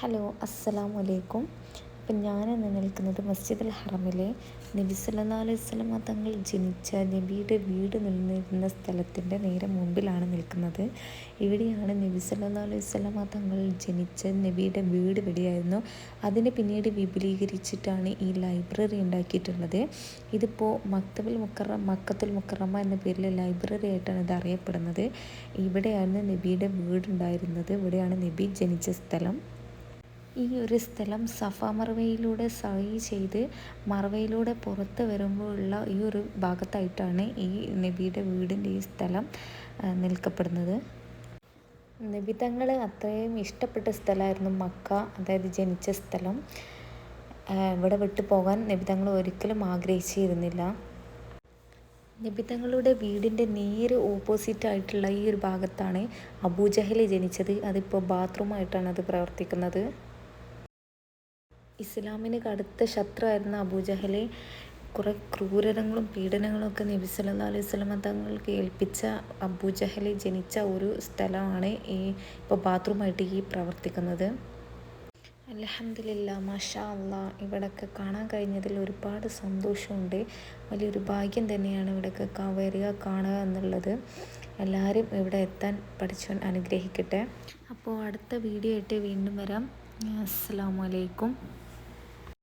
Hello അസ്സലാമു അലൈക്കും. അപ്പം ഞാനിന്ന് നിൽക്കുന്നത് മസ്ജിദ് അൽ ഹറമിലെ നബി വസല്ലമ തങ്ങൾ ജനിച്ച നബിയുടെ വീട് നിന്നിരുന്ന സ്ഥലത്തിന്റെ നേരെ മുമ്പിലാണ് നിൽക്കുന്നത്. ഇവിടെയാണ് നബി വസല്ലമ തങ്ങൾ ജനിച്ച നബിയുടെ വീട് ഇവിടെയായിരുന്നു. അതിനെ പിന്നീട് വിപുലീകരിച്ചിട്ടാണ് ഈ ലൈബ്രറി ഉണ്ടാക്കിയിട്ടുള്ളത്. ഇതിപ്പോൾ മക്തബുൽ മുക്കറ മക്കത്തുൽ മുക്കറമ എന്ന പേരിൽ ലൈബ്രറി ആയിട്ടാണ് ഇത് അറിയപ്പെടുന്നത്. ഇവിടെയാണ് നബിയുടെ വീടുണ്ടായിരുന്നത്. ഇവിടെയാണ് നബി ജനിച്ച സ്ഥലം. ഈ ഒരു സ്ഥലം സഫ മറവയിലൂടെ സൈ ചെയ്ത് മറവയിലൂടെ പുറത്ത് വരുമ്പോഴുള്ള ഈ ഒരു ഭാഗത്തായിട്ടാണ് ഈ നബിയുടെ വീടിന്റെ ഈ സ്ഥലം നിൽക്കപ്പെടുന്നത്. നബി തങ്ങൾ അത്രയും ഇഷ്ടപ്പെട്ട സ്ഥലമായിരുന്നു മക്ക അതായത് ജനിച്ച സ്ഥലം. ഇവിടെ വിട്ടു പോകാൻ നബി തങ്ങൾ ഒരിക്കലും ആഗ്രഹിച്ചിരുന്നില്ല. നബി തങ്ങളുടെ വീടിന്റെ നേരെ ഓപ്പോസിറ്റ് ആയിട്ടുള്ള ഈ ഒരു ഭാഗത്താണ് അബൂജഹൽ ജനിച്ചത്. അതിപ്പോൾ ബാത്റൂമായിട്ടാണ് അത് പ്രവർത്തിക്കുന്നത്. ഇസ്ലാമിന് കടുത്ത ശത്രുവായിരുന്ന അബൂജഹലെ കുറേ ക്രൂരങ്ങളും പീഡനങ്ങളും ഒക്കെ നബി സല്ലാ അലൈഹി സ്വലമ തങ്ങൾക്ക് ഏൽപ്പിച്ച അബൂജഹലെ ജനിച്ച ഒരു സ്ഥലമാണ് ഈ ഇപ്പോൾ ബാത്റൂമായിട്ട് ഈ പ്രവർത്തിക്കുന്നത്. അലഹമില്ല മാഷാ അല്ല ഇവിടൊക്കെ കാണാൻ കഴിഞ്ഞതിൽ ഒരുപാട് സന്തോഷമുണ്ട്. വലിയൊരു ഭാഗ്യം തന്നെയാണ് ഇവിടെയൊക്കെ വരിക കാണുക എന്നുള്ളത്. എല്ലാവരും ഇവിടെ എത്താൻ പഠിച്ചവൻ അനുഗ്രഹിക്കട്ടെ. അപ്പോൾ അടുത്ത വീഡിയോ ആയിട്ട് വീണ്ടും വരാം. അസ്സാം വലൈക്കും